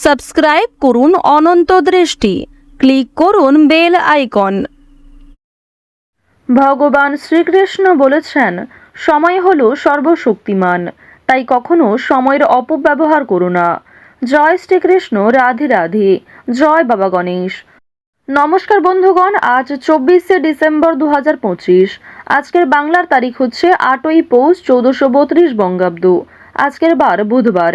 Subscribe করুন অনন্ত দৃষ্টি। Click করুন বেল আইকন। ভগবান শ্রীকৃষ্ণ বলেছেন, সময় হলো সর্বশক্তিমান। তাই কখনো সময়ের অপব্যবহার করো না। জয় শ্রীকৃষ্ণ, রাধে রাধে। জয় বাবা গণেশ। নমস্কার বন্ধুগণ, আজ চব্বিশে ডিসেম্বর দু হাজার পঁচিশ। আজকের বাংলার তারিখ হচ্ছে আটই পৌষ চৌদ্দশো বত্রিশ বঙ্গাব্দ। আজকের বার বুধবার।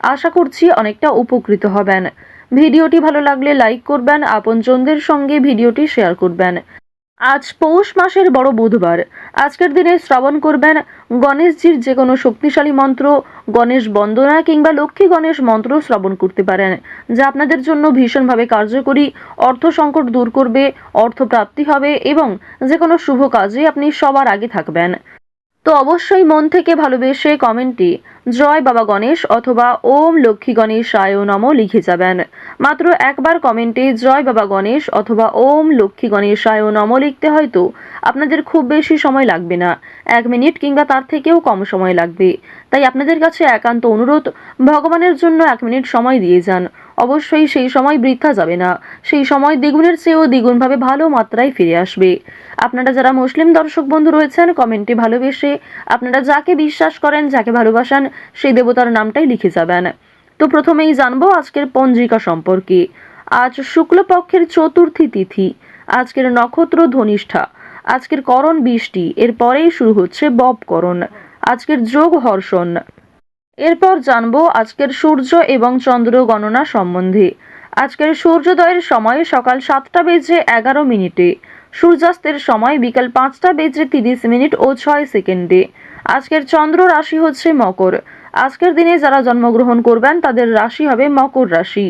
আশা করছি অনেকটা উপকৃত হবেন। ভিডিওটি ভালো লাগলে লাইক করবেন, আপনজনদের সঙ্গে ভিডিওটি শেয়ার করবেন। আজ পৌষ মাসের বড় বুধবার। আজকের দিনে শ্রবণ করবেন গণেশজির যে কোনো শক্তিশালী মন্ত্র, গণেশ বন্দনা কিংবা লক্ষ্মী গণেশ মন্ত্র শ্রবণ করতে পারেন, যা আপনাদের জন্য ভীষণভাবে কার্যকরী, অর্থ সংকট দূর করবে, অর্থ প্রাপ্তি হবে এবং যে কোনো শুভ কাজে আপনি সবার আগে থাকবেন। তো অবশ্যই মন থেকে ভালোবেসে কমেন্টে জয় বাবা গণেশ অথবা ওম লক্ষ্মী গণেশ আয় নম লিখে যাবেন। মাত্র একবার কমেন্টে জয় বাবা গণেশ অথবা ওম লক্ষ্মী গণেশ আয় নম লিখতে হয়তো আপনাদের খুব বেশি সময় লাগবে না। এক মিনিট কিংবা তার থেকেও কম সময় লাগবে। তাই আপনাদের কাছে একান্ত অনুরোধ, ভগবানের জন্য এক মিনিট সময় দিয়ে যান। অবশ্যই সেই সময় বৃথা যাবে না। সেই সময় দ্বিগুণের চেয়েও দ্বিগুণভাবে ভালো মাত্রায় ফিরে আসবে। আপনারা যারা মুসলিম দর্শক বন্ধু রয়েছেন, কমেন্টে ভালোবেসে আপনারা যাকে বিশ্বাস করেন, যাকে ভালোবাসান, সেই দেবতার নামটাই লিখে যাবেন। তো প্রথমেই জানব আজকের পঞ্জিকা সম্পর্কে। আজ শুক্লপক্ষের চতুর্থী তিথি, আজকের নক্ষত্র ধনিষ্ঠা, আজকের করণ বৃষ্টি, এরপরেই শুরু হচ্ছে ববকরণ আজকের যোগ হর্ষণ। এরপর জানব আজকের সূর্য এবং চন্দ্র গণনা সম্বন্ধে। আজকের সূর্যোদয়ের সময় সকাল সাতটা বেজে এগারো মিনিটে, সূর্যাস্তের সময় বিকাল পাঁচটা বেজে তিরিশ মিনিট ও ছয় সেকেন্ডে। আজকের চন্দ্র রাশি হচ্ছে মকর। আজকের দিনে যারা জন্মগ্রহণ করবেন, তাদের রাশি হবে মকর রাশি।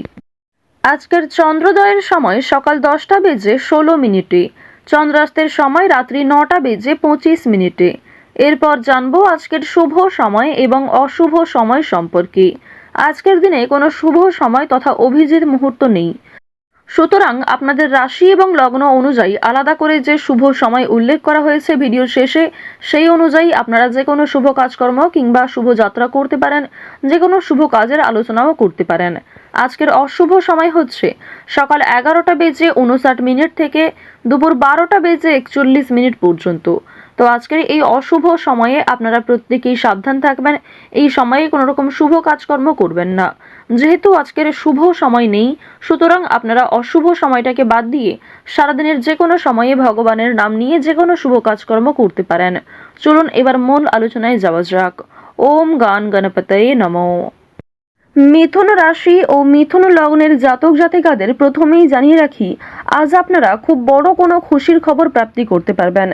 আজকের চন্দ্রোদয়ের সময় সকাল দশটা বেজে ষোলো মিনিটে, চন্দ্রাস্তের সময় রাত্রি নটা বেজে পঁচিশ মিনিটে এরপর জানব আজকের শুভ সময় এবং অশুভ সময় সম্পর্কে। আজকের দিনে কোনো শুভ সময় তথা অভিজিৎ মুহূর্ত নেই। সুতরাং আপনাদের রাশি এবং লগ্ন অনুযায়ী আলাদা করে যে শুভ সময় উল্লেখ করা হয়েছে ভিডিওর শেষে, সেই অনুযায়ী আপনারা যে কোনো শুভ কাজকর্ম কিংবা শুভ যাত্রা করতে পারেন, যে কোনো শুভ কাজের আলোচনাও করতে পারেন। আজকের অশুভ সময় হচ্ছে সকাল এগারোটা বেজে উনষাট মিনিট থেকে দুপুর বারোটা বেজে একচল্লিশ মিনিট পর্যন্ত। তো আজকের এই অশুভ সময়ে আপনারা প্রত্যেকেই সাবধান থাকবেন। এই সময়ে কোনো রকম শুভ কাজকর্ম করবেন না। যেহেতু আজকের শুভ সময় নেই, সুতরাং আপনারা অশুভ সময়টাকে বাদ দিয়ে সারাদিনের যে কোনো সময়ে ভগবানের নাম নিয়ে যে কোনো শুভ কাজকর্ম করতে পারেন। চলুন এবার মূল আলোচনায় যাওয়া যাক। ওম গান গণপতয়ে নমঃ। মিথুন রাশি ও মিথুন লগ্নের জাতক জাতিকাদের প্রথমেই জানিয়ে রাখি আজ আপনারা খুব বড় কোনো খুশির খবর প্রাপ্তি করতে পারবেন।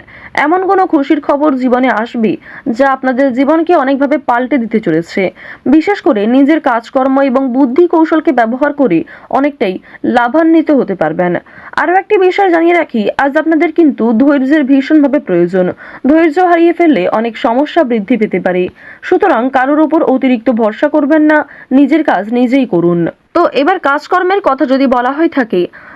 এমন কোনো খুশির খবর জীবনে আসবে যা আপনাদের জীবনকে অনেকভাবে পাল্টে দিতে চলেছে। বিশেষ করে নিজের কাজকর্ম এবং বুদ্ধি কৌশলকে ব্যবহার করে অনেকটাই লাভান্বিত হতে পারবেন। আরও একটি বিষয় জানিয়ে রাখি, আজ আপনাদের কিন্তু ধৈর্যের ভীষণভাবে প্রয়োজন। ধৈর্য হারিয়ে ফেললে অনেক সমস্যা বৃদ্ধি পেতে পারে। সুতরাং কারোর উপর অতিরিক্ত ভরসা করবেন না, নিজের কাজ নিজেই করুন। তো এবার কাজকর্মের কথা যদি বলা হয়ে থাকে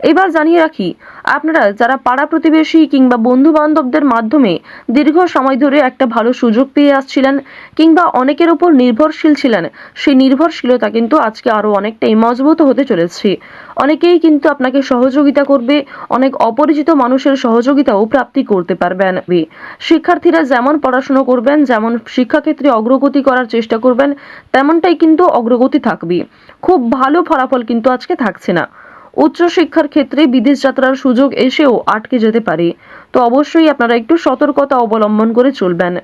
এবার জানিয়ে রাখি, আপনারা যারা পাড়া প্রতিবেশী কিংবা বন্ধু বান্ধবদের মাধ্যমে দীর্ঘ সময় ধরে একটা ভালো সুযোগ পেয়ে আসছিলেন কিংবা অনেকের উপর নির্ভরশীল ছিলেন, সেই নির্ভরশীলতা কিন্তু আজকে আরও অনেকটাই মজবুত হতে চলেছে। অনেকেই কিন্তু আপনাকে সহযোগিতা করবে, অনেক অপরিচিত মানুষের সহযোগিতাও প্রাপ্তি করতে পারবেন। শিক্ষার্থীরা যেমন পড়াশুনো করবেন, যেমন শিক্ষাক্ষেত্রে অগ্রগতি করার চেষ্টা করবেন, তেমনটাই কিন্তু অগ্রগতি থাকবে। খুব ভালো ফলাফল কিন্তু আজকে থাকছে না। উচ্চশিক্ষার ক্ষেত্রে বিদেশ যাত্রার সুযোগ এসেও আটকে যেতে পারে। তো অবশ্যই আপনারা একটু সতর্কতা অবলম্বন করে চলবেন।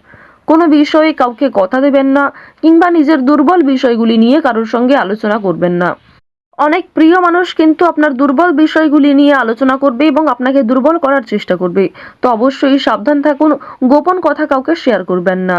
কোনো বিষয়ে কাউকে কথা দেবেন না কিংবা নিজের দুর্বল বিষয়গুলি নিয়ে কারোর সঙ্গে আলোচনা করবেন না। অনেক প্রিয় মানুষ কিন্তু আপনার দুর্বল বিষয়গুলি নিয়ে আলোচনা করবে এবং আপনাকে দুর্বল করার চেষ্টা করবে। তো অবশ্যই সাবধান থাকুন, গোপন কথা কাউকে শেয়ার করবেন না।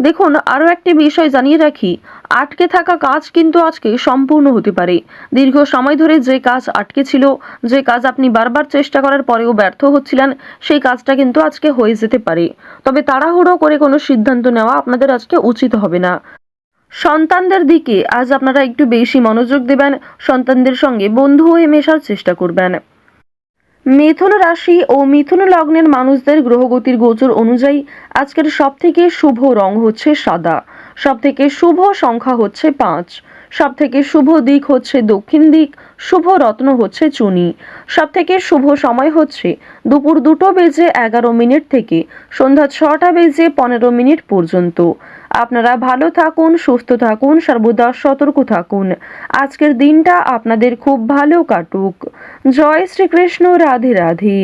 দেখুন, আরও একটি বিষয় জানিয়ে রাখি। আটকে থাকা কাজ কিন্তু আজকে সম্পূর্ণ হতে পারে। দীর্ঘ সময় ধরে যে কাজ আটকে ছিল, যে কাজ আপনি বারবার চেষ্টা করার পরেও ব্যর্থ হচ্ছিলেন, সেই কাজটা কিন্তু আজকে হয়ে যেতে পারে। তবে তাড়াহুড়ো করে কোনো সিদ্ধান্ত নেওয়া আপনাদের আজকে উচিত হবে না। সন্তানদের দিকে আজ আপনারা একটু বেশি মনোযোগ দেবেন, সন্তানদের সঙ্গে বন্ধু হয়ে মেশার চেষ্টা করবেন। মিথুন রাশি ও মিথুন লগ্নের মানুষদের গ্রহগতির গোচর অনুযায়ী আজকের সব থেকে শুভ রং হচ্ছে সাদা। সব থেকে শুভ সংখ্যা হচ্ছে পাঁচ। সব থেকে শুভ দিক হচ্ছে দক্ষিণ দিক, শুভ রত্ন হচ্ছে চুনি। সব থেকে শুভ সময় হচ্ছে দুপুর দুটো বেজে এগারো মিনিট থেকে সন্ধ্যা ছটা বেজে পনেরো মিনিট পর্যন্ত। আপনারা ভালো থাকুন, সুস্থ থাকুন, সর্বদা সতর্ক থাকুন। আজকের দিনটা আপনাদের খুব ভালো কাটুক। জয় শ্রীকৃষ্ণ, রাধে রাধে।